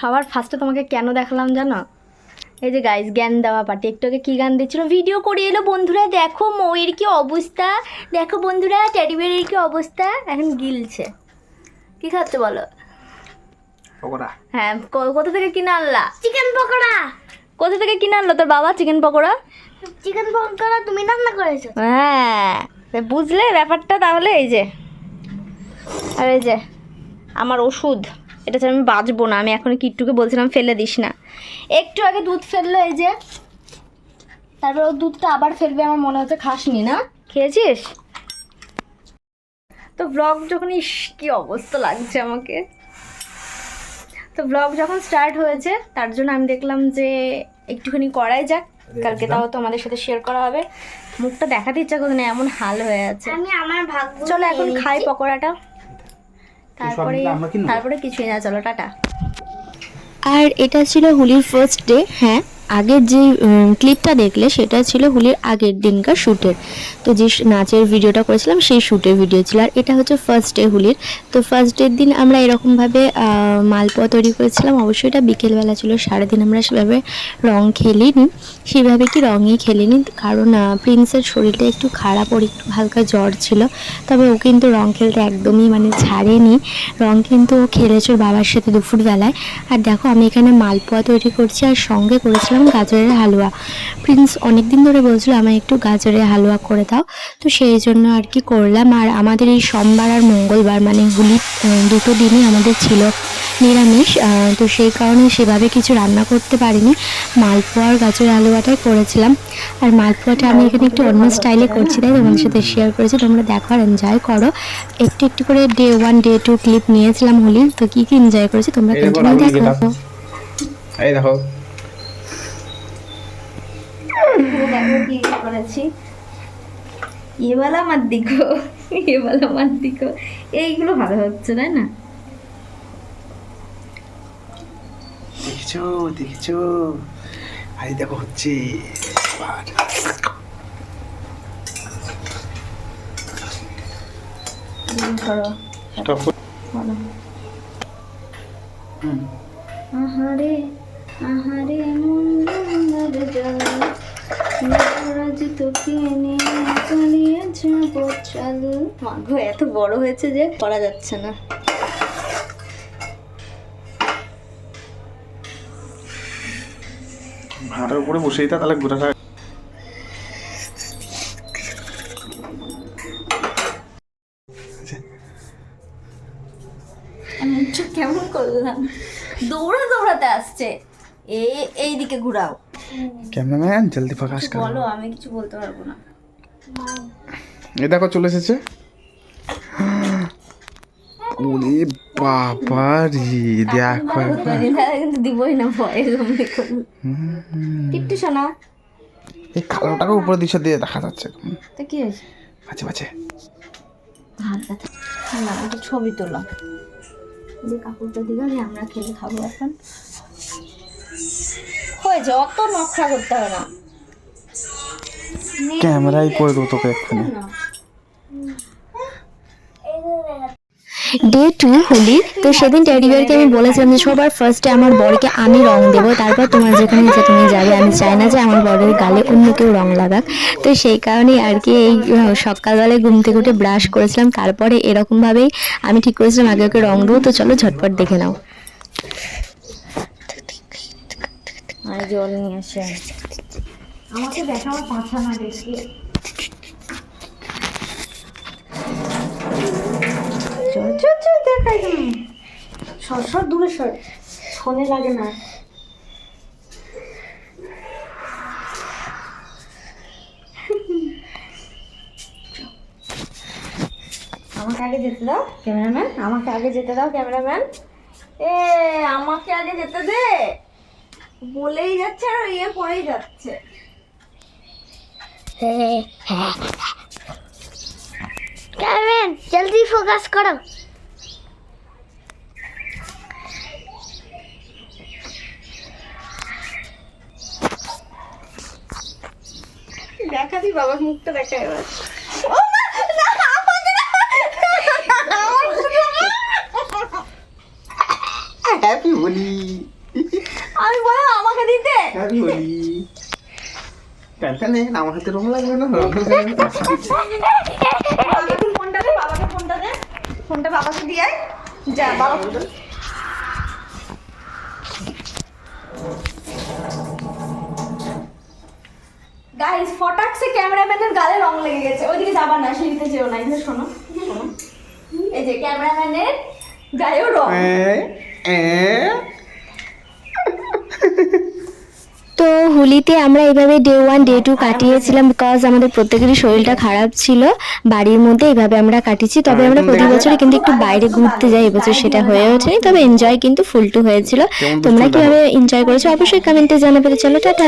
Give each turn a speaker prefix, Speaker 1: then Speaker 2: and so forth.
Speaker 1: সবার ফার্স্টে তোমাকে কেন দেখালাম জানো? এই যে গাইস জ্ঞান দেওয়া পার্টি একটু আগে কী গান দিচ্ছিল? ভিডিও করে এলো বন্ধুরা দেখো ময়ের কি অবস্থা? দেখো বন্ধুরা টেডিবের কি অবস্থা? এখন গিলছে। কি খাচ্ছে বলো?
Speaker 2: পকোড়া।
Speaker 1: হ্যাঁ কোথা থেকে কিনে আনলা?
Speaker 3: চিকেন পকোড়া।
Speaker 1: কোথা থেকে কিনে আনলো তোর বাবা চিকেন পকোড়া?
Speaker 3: চিকেন পকোড়া তুমি রান্না করেছ?
Speaker 1: হ্যাঁ বুঝলে ব্যাপারটা তাহলে এই যে। আর এই যে আমার ওষুধ। এটা ছাড়া আমি বাঁচবো না। আমি এখন কিট্টুকে বলছিলাম ফেলে দিস না। একটু আগে দুধ ফেলল এই যে। তারপর ও দুধটা আবার ফেলবে আমার মনে হচ্ছে খাসনি না? খেয়েছিস? তো ব্লগ যখন ইস কি অবস্থা লাগছে আমাকে। তো ব্লগ যখন স্টার্ট হয়েছে তার জন্য আমি দেখলাম যে একটুখানি করাই যাক। কালকে তাও তোমাদের সাথে শেয়ার করা হবে। মুখটা দেখাতে ইচ্ছা করছে না এমন হাল হয়ে আছে।
Speaker 3: আমি আমার ভাগ্য
Speaker 1: চলো এখন খাই পকোড়াটা। তারপরে? তারপরে কিছুই না চলো টাটা আর এটা ছিল হোলির ফার্স্ট ডে হ্যাঁ আগের যে ক্লিপটা দেখলে সেটা ছিল হোলির আগের দিনকার শ্যুটের তো যে নাচের ভিডিওটা করেছিলাম সেই শ্যুটের ভিডিও ছিল। আর এটা হচ্ছে ফার্স্ট ডে হোলির। তো ফার্স্ট ডের দিন আমরা এরকমভাবে মালপোয়া তৈরি করেছিলাম। অবশ্যই এটা বিকেলবেলা ছিল। সারাদিন আমরা সেভাবে রং খেলিনি। সেভাবে কি রঙই খেলিনি। কারণ প্রিন্সের শরীরটা একটু খারাপ, ওর একটু হালকা জ্বর ছিল। তবে ও কিন্তু রং খেলতে একদমই মানে ছাড়েনি। রং কিন্তু ও খেলেছে বাবার সাথে দুপুরবেলায়। আর দেখো আমি এখানে মালপোয়া তৈরি করছি। আর সঙ্গে করেছিলাম গাজরের হালুয়া। প্রিন্স অনেক দিন ধরে বলছিল আমায় একটু গাজরের হালুয়া করে দাও। তো সেই জন্য আর কি করলাম। আর আমাদের এই সোমবার আর মঙ্গলবার মানে হোলি দুটো দিনই আমাদের ছিল নিরামিষ। তো সেই কারণে সেভাবে কিছু রান্না করতে পারিনি। মালপোয়ার গাজরের হালুয়াটাই করেছিলাম। আর মালপোয়াটা আমি এখানে একটু অন্য স্টাইলে করছি তাই তোমাদের সাথে শেয়ার করেছি। তোমরা দেখো আর এনজয় করো। একটু একটু করে day one day two clip নিয়েছিলাম হোলির তো কী কী এনজয় করেছি তোমরা
Speaker 2: এই দেখো,
Speaker 1: কন্টিনিউ দেখো।
Speaker 2: এই দেখো।
Speaker 1: করেছি এবেলা মার দিকো এইগুলো ভালো হচ্ছে তাই না
Speaker 2: দেখেছ দেখেছ আরে দেখো হচ্ছে
Speaker 1: আহারে আহারে মন্দ মাগো এত বড় হয়েছে যে করা যাচ্ছে না।
Speaker 2: ভাঁটার উপরে বসেই তা তাহলে গোটা
Speaker 1: আমি কেমন করলাম? দৌড়া দৌড়াতে আসছে। এ এই দিকে ঘুরাও।
Speaker 2: ক্যামেরাম্যান জলদি প্রকাশ কর।
Speaker 1: বলো আমি কিছু বলতে পারব না।
Speaker 2: এই দেখো চলে এসেছে। ওরে বাবা রে দেখো
Speaker 1: কিন্তু দিবই না ভয়ে জমে কিট্টু শোনা।
Speaker 2: এই কালোটাকে উপরে দিশে দিয়ে দেখা যাচ্ছে।
Speaker 1: তো কি হয়েছে? না একটু ছবি তোলা। যে কাপড়টা দিল আমরা খেলে খাব এখন। হয়েছে অত নকশা করতে হবে না।
Speaker 2: ক্যামেরাই করে দেবো তোকে এক্ষুনি।
Speaker 1: Day two Holi. তো সেদিন টেডিবিয়ারকে আমি বলেছিলাম যে সবার ফার্স্টে আমার বরকে আমি রং দেবো তারপর তোমার যেখানে যে তুমি যাবে। আমি চাই না যে আমার বরের গালে অন্য কেউ রং লাগাক। তো সেই কারণেই আর কি এই সকালবেলায় ঘুম থেকে উঠে ব্রাশ করেছিলাম। তারপরে এরকমভাবেই আমি ঠিক করেছিলাম আগে ওকে রং দেবো। তো চলো ঝটপট দেখে নাও। আর জল নিয়ে আসে আমাকে দেখা আমার পাছা না দেখি চল চল চল দেখাই। তুমি সর সর দূরে সর। ফোনে লাগে না। আমাকে আগে যেতে দাও। ক্যামেরাম্যান? আমাকে আগে যেতে দাও ক্যামেরাম্যান। এ আমাকে আগে যেতে দে। বলেই যাচ্ছে আর ইয়ে পড়েই যাচ্ছে।
Speaker 3: ক্যামেরাম্যান জলদি ফোকাস করো।
Speaker 1: দেখা দি বাবার মুখটা দেখা এবার
Speaker 2: হ্যাপি হোলি
Speaker 1: আমি বলে আমাকে দিতে
Speaker 2: হ্যাপি হোলি নেই আমার হাতে রং লাগবে না।
Speaker 1: বাবাকে ফোনটা দে বাবাকে ফোনটা দে ফোনটা বাবাকে দিয়ে আয়। যা বাবা গাইস ফটাকসে ক্যামেরাম্যানের গালে রং লেগে গেছে। ওইদিকে যাবা না সিঁড়িতে যেও না এখানে শোনো শোনো। এই যে ক্যামেরাম্যানের গায়েও রং।
Speaker 4: তো হোলিতে আমরা এভাবে ডে ওয়ান ডে টু কাটিয়েছিলাম বিকজ আমাদের প্রত্যেকেরই শরীরটা খারাপ ছিল। বাড়ির মধ্যে এভাবে আমরা কাটিয়েছি। তবে আমরা প্রতি বছরে কিন্তু একটু বাইরে ঘুরতে যাই এবছর সেটা হয়ে ওঠেনি। তবে এনজয় কিন্তু ফুল টু হয়েছিল তোমরা কীভাবে এনজয় করেছ? অবশ্যই কমেন্টে জানাবে। চলো টাটা।